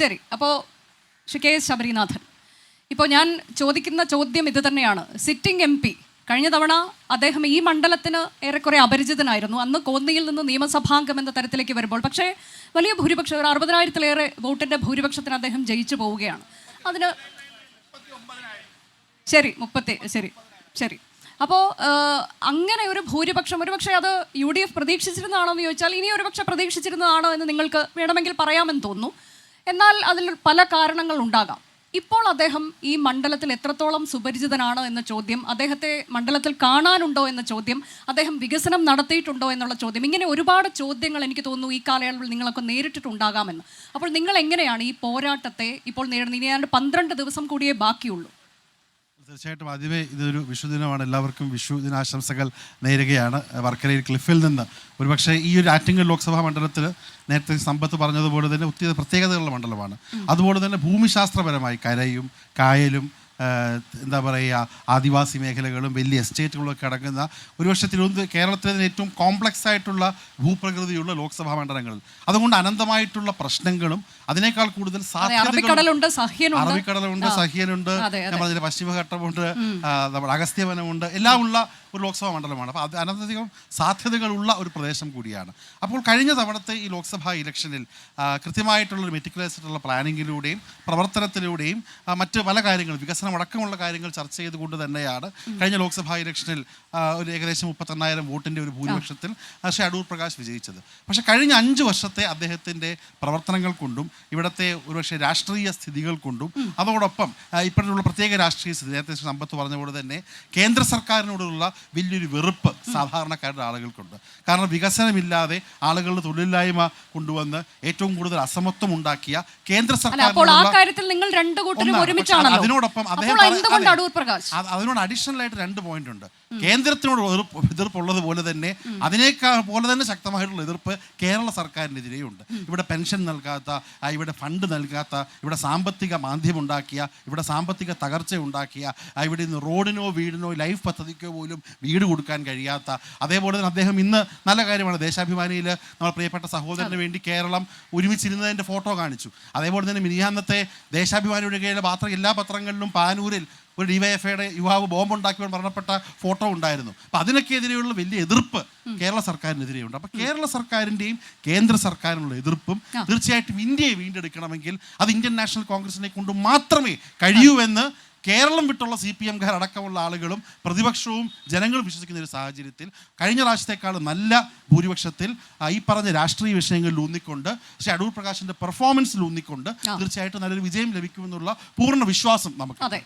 ശരി അപ്പോൾ Shri K S Sabarinathan ഇപ്പോൾ ഞാൻ ചോദിക്കുന്ന ചോദ്യം ഇത് തന്നെയാണ്. സിറ്റിംഗ് എം പി കഴിഞ്ഞ തവണ അദ്ദേഹം ഈ മണ്ഡലത്തിന് ഏറെക്കുറെ അപരിചിതനായിരുന്നു. അന്ന് കോന്നിയിൽ നിന്ന് നിയമസഭാംഗം എന്ന തരത്തിലേക്ക് വരുമ്പോൾ പക്ഷേ വലിയ ഭൂരിപക്ഷം ഒരു അറുപതിനായിരത്തിലേറെ വോട്ടിന്റെ ഭൂരിപക്ഷത്തിന് അദ്ദേഹം ജയിച്ചു പോവുകയാണ്. അതിന് ശരി മുപ്പത്തി ശരി ശരി. അപ്പോൾ അങ്ങനെ ഒരു ഭൂരിപക്ഷം ഒരുപക്ഷെ അത് യു ഡി എഫ് പ്രതീക്ഷിച്ചിരുന്നതാണോ എന്ന് ചോദിച്ചാൽ ഇനി ഒരുപക്ഷെ പ്രതീക്ഷിച്ചിരുന്നതാണോ എന്ന് നിങ്ങൾക്ക് വേണമെങ്കിൽ പറയാമെന്ന് തോന്നുന്നു. എന്നാൽ അതിൽ പല കാരണങ്ങൾ ഉണ്ടാകാം. ഇപ്പോൾ അദ്ദേഹം ഈ മണ്ഡലത്തിൽ എത്രത്തോളം സുപരിചിതനാണോ എന്ന ചോദ്യം അദ്ദേഹത്തെ മണ്ഡലത്തിൽ കാണാനുണ്ടോ എന്ന ചോദ്യം അദ്ദേഹം വികസനം നടത്തിയിട്ടുണ്ടോ എന്നുള്ള ചോദ്യം ഇങ്ങനെ ഒരുപാട് ചോദ്യങ്ങൾ എനിക്ക് തോന്നുന്നു ഈ കാലയളവിൽ നിങ്ങളൊക്കെ നേരിട്ടിട്ടുണ്ടാകാമെന്ന്. അപ്പോൾ നിങ്ങൾ എങ്ങനെയാണ് ഈ പോരാട്ടത്തെ ഇപ്പോൾ നേരിടുന്നത്? ഇനി ഏതാണ്ട് പന്ത്രണ്ട് ദിവസം കൂടിയേ ബാക്കിയുള്ളൂ. തീർച്ചയായിട്ടും ആദ്യമേ ഇതൊരു വിഷു ദിനമാണ്. എല്ലാവർക്കും വിഷു ദിനാശംസകൾ നേരുകയാണ്. വർക്കലയിൽ ക്ലിഫിൽ നിന്ന് ഒരുപക്ഷെ ഈ ഒരു ആറ്റിങ്ങൽ ലോക്സഭാ മണ്ഡലത്തിൽ നേരത്തെ സമ്പത്ത് പറഞ്ഞതുപോലെ തന്നെ ഒത്തിരി പ്രത്യേകതകളുള്ള മണ്ഡലമാണ്. അതുപോലെ തന്നെ ഭൂമിശാസ്ത്രപരമായി കരയും കായലും എന്താ പറയുക ആദിവാസി മേഖലകളും വലിയ എസ്റ്റേറ്റുകളൊക്കെ അടങ്ങുന്ന ഒരുപക്ഷെ തിരുവനന്തപുരം കേരളത്തിലെ ഏറ്റവും കോംപ്ലക്സ് ആയിട്ടുള്ള ഭൂപ്രകൃതിയുള്ള ലോക്സഭാ മണ്ഡലങ്ങളിൽ അതുകൊണ്ട് അനന്തമായിട്ടുള്ള പ്രശ്നങ്ങളും അതിനേക്കാൾ കൂടുതൽ അറബിക്കടലുണ്ട് സഹ്യനുണ്ട്. ഞാൻ പശ്ചിമഘട്ടമുണ്ട് നമ്മുടെ അഗസ്ത്യവനമുണ്ട് എല്ലാം ഉള്ള ഒരു ലോക്സഭാ മണ്ഡലമാണ്. അപ്പോൾ അത് അനന്തധികം സാധ്യതകളുള്ള ഒരു പ്രദേശം കൂടിയാണ്. അപ്പോൾ കഴിഞ്ഞ തവണത്തെ ഈ ലോക്സഭാ ഇലക്ഷനിൽ കൃത്യമായിട്ടുള്ളൊരു ആയിട്ടുള്ള പ്ലാനിങ്ങിലൂടെയും പ്രവർത്തനത്തിലൂടെയും മറ്റ് പല കാര്യങ്ങളും വികസനം അടക്കമുള്ള കാര്യങ്ങൾ ചർച്ച ചെയ്തുകൊണ്ട് തന്നെയാണ് കഴിഞ്ഞ ലോക്സഭാ ഇലക്ഷനിൽ ഒരു ഏകദേശം മുപ്പത്തെണ്ണായിരം വോട്ടിന്റെ ഒരു ഭൂരിപക്ഷത്തിൽ ശ്രീ അടൂർ പ്രകാശ് വിജയിച്ചത്. പക്ഷേ കഴിഞ്ഞ അഞ്ച് വർഷത്തെ അദ്ദേഹത്തിന്റെ പ്രവർത്തനങ്ങൾ കൊണ്ടും ഇവിടുത്തെ ഒരുപക്ഷെ രാഷ്ട്രീയ സ്ഥിതികൾ കൊണ്ടും അതോടൊപ്പം ഇപ്പോഴുള്ള പ്രത്യേക രാഷ്ട്രീയ സ്ഥിതി നേരത്തെ സമ്പത്ത് പറഞ്ഞ പോലെ തന്നെ കേന്ദ്ര സർക്കാരിനോടുള്ള വലിയൊരു വെറുപ്പ് സാധാരണക്കാരുടെ ആളുകൾക്കുണ്ട്. കാരണം വികസനമില്ലാതെ ആളുകളുടെ തൊഴിലില്ലായ്മ കൊണ്ടുവന്ന് ഏറ്റവും കൂടുതൽ അസമത്വം ഉണ്ടാക്കിയ കേന്ദ്ര സർക്കാർ അതിനോടൊപ്പം അദ്ദേഹം അതിനോട് അഡീഷണൽ ആയിട്ട് രണ്ട് പോയിന്റ് ഉണ്ട്. കേന്ദ്രത്തിനോട് എതിർപ്പ് എതിർപ്പുള്ളത് പോലെ തന്നെ അതിനേക്കാൾ പോലെ തന്നെ ശക്തമായിട്ടുള്ള എതിർപ്പ് കേരള സർക്കാരിനെതിരെയുണ്ട്. ഇവിടെ പെൻഷൻ നൽകാത്ത ഇവിടെ ഫണ്ട് നൽകാത്ത ഇവിടെ സാമ്പത്തിക മാന്ദ്യം ഉണ്ടാക്കിയ ഇവിടെ സാമ്പത്തിക തകർച്ച ഉണ്ടാക്കിയ ഇവിടെ നിന്ന് റോഡിനോ വീടിനോ ലൈഫ് പദ്ധതിക്കോ പോലും വീട് കൊടുക്കാൻ കഴിയാത്ത അതേപോലെ തന്നെ അദ്ദേഹം ഇന്ന് നല്ല കാര്യമാണ്. ദേശാഭിമാനിയിൽ നമ്മൾ പ്രിയപ്പെട്ട സഹോദരന് വേണ്ടി കേരളം ഒരുമിച്ചിരുന്നതിന്റെ ഫോട്ടോ കാണിച്ചു. അതേപോലെ തന്നെ മിനിയാന്നത്തെ ദേശാഭിമാനി ഒഴികെയുള്ള പാത്രം എല്ലാ പത്രങ്ങളിലും പാനൂരിൽ ഒരു ഡിവൈഎഫ്ഐയുടെ യുവാവ് ബോംബുണ്ടാക്കിയവൻ മരണപ്പെട്ട ഫോട്ടോ ഉണ്ടായിരുന്നു. അപ്പം അതിനൊക്കെതിരെയുള്ള വലിയ എതിർപ്പ് കേരള സർക്കാരിനെതിരെയുണ്ട്. അപ്പം കേരള സർക്കാരിന്റെയും കേന്ദ്ര സർക്കാരിനുള്ള എതിർപ്പും തീർച്ചയായിട്ടും ഇന്ത്യയെ വീണ്ടെടുക്കണമെങ്കിൽ അത് ഇന്ത്യൻ നാഷണൽ കോൺഗ്രസിനെ കൊണ്ട് മാത്രമേ കഴിയൂ എന്ന് കേരളം വിട്ടുള്ള സി പി എംകാർ അടക്കമുള്ള ആളുകളും പ്രതിപക്ഷവും ജനങ്ങളും വിശ്വസിക്കുന്ന ഒരു സാഹചര്യത്തിൽ കഴിഞ്ഞ പ്രാവശ്യത്തെക്കാൾ നല്ല ഭൂരിപക്ഷത്തിൽ ഈ പറഞ്ഞ രാഷ്ട്രീയ വിഷയങ്ങളിൽ ഊന്നിക്കൊണ്ട് ശ്രീ അടൂർ പ്രകാശിന്റെ പെർഫോമൻസിൽ ഊന്നിക്കൊണ്ട് തീർച്ചയായിട്ടും നല്ലൊരു വിജയം ലഭിക്കുമെന്നുള്ള പൂർണ വിശ്വാസം നമുക്ക്. അതെ.